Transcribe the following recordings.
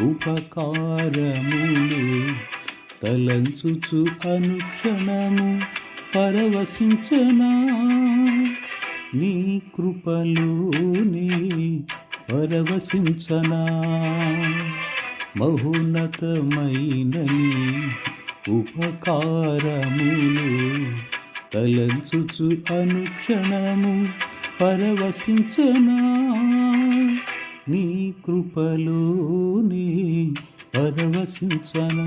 ఉపకారములు తలంచుచు అనుక్షణము పరవశించనా. నీ కృపలోనే పరవశించనా. మహోన్నతమైన నీ ఉపకారములు తలంచుచు అనుక్షణము పరవశించనా. నీ కృపలోనే పరవశించనా.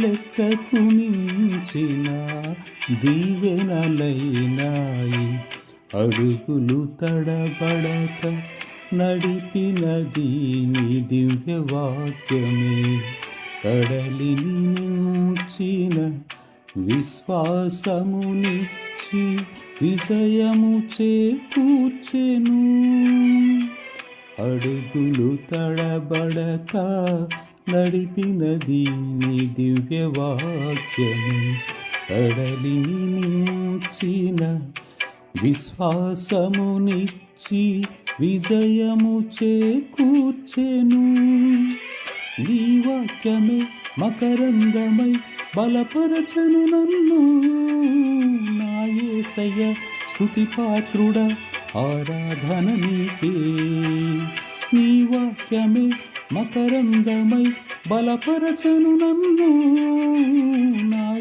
లెక్కకు మించిన దీవెనలైనాయి. అడుగులు తడబడక నడిపినది నీ దివ్య వాక్యమే కడలిని మించిన విశ్వాసమునిచ్చి విజయము చేకూర్చెను. అడుగులు తడబడక నడిపినది నీ దివ్యవాక్యము. కడలిని మించిన విశ్వాసమునిచ్చి విజయము చేకూర్చెను. నీ వాక్యమే మకరందమై బలపరచను నన్ను. నా యేసయ్య పాత్రుడ ఆరాధన నీకే. నీ వాక్యమే మకరందమై బలపరచను నన్ను. నా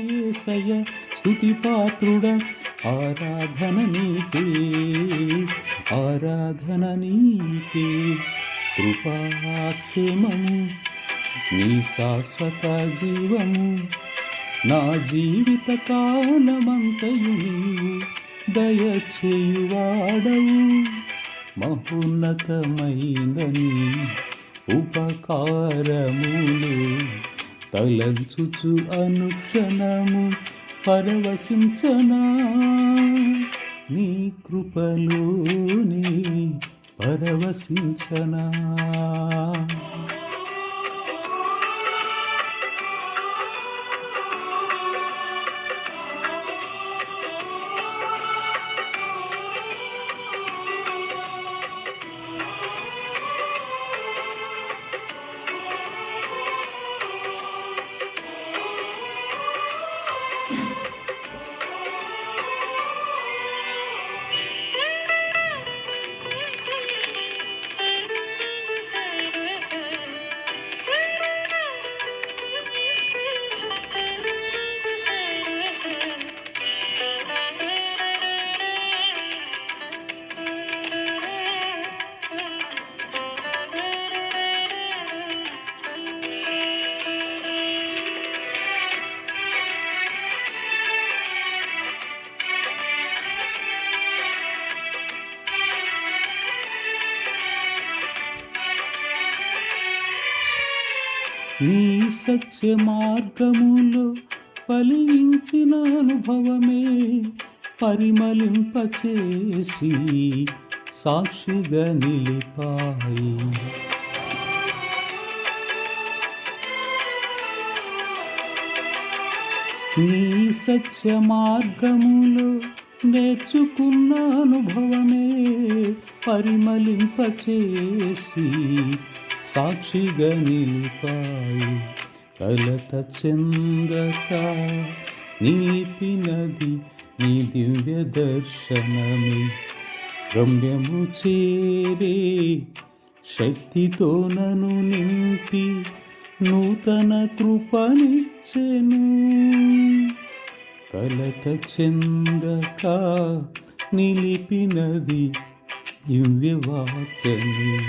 స్థుతి పాత్రుడ ఆరాధన నీకే ఆరాధన నీకే. కృపాక్షేమము నీ శాశ్వత జీవము నా జీవిత కాలమంతయు నీవు దయచేయువాడవు. మహోన్నతమైందని ఉపకారములు తలంచుచు అనుక్షణము పరవశించనా? నీ కృపలోని పరవశించనా? నీ సత్య మార్గములో ఫలించిన అనుభవమే పరిమళింపచేసి సాక్షిగా నిలిపాయి. నీ సత్య మార్గములో నేర్చుకున్న అనుభవమే పరిమళింపచేసి సాక్షిగా నిలిపాయి కలత చెందక నిలిపినది నీ దివ్య దర్శనమే. గమ్యము చేరే శక్తితో నను నింపి నూతన కృపనిచ్చెను. కలత చెందక నిలిపినది దివ్యవాక్యమే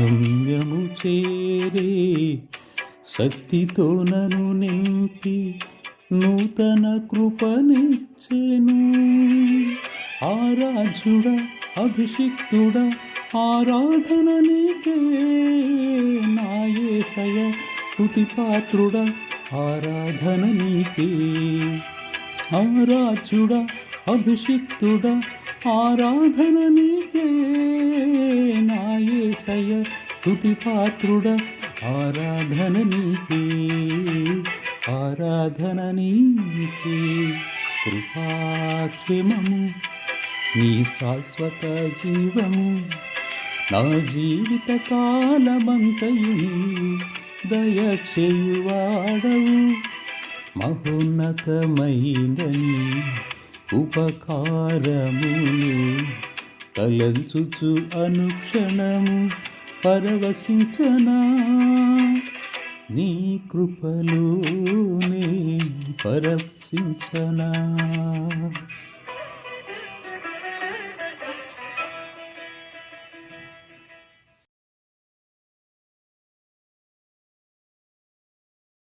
గమ్యము చేరే శక్తితో నను నింపి నూతన కృపనిచ్చెను. ఆరాధ్యుడ అభిషిక్తుడ ఆరాధన నీకే. నాయేసయ స్థుతి పాత్రుడ ఆరాధన నీకే. ఆరాధ్యుడ అభిషిక్తుడ ఆరాధన నీకే నాయసయ స్థుతి పాత్రుడ ఆరాధన నీకే ఆరాధన నీకే కృపాక్షేమము నీ శాశ్వత జీవము నా జీవిత కాలమంతయు దయచేయువాడవు. మహోన్నతమైనని ఉపకారములు తలంచుచు అనుక్షణము పరవశించనా? నీ కృపలోనే పరవశించనా?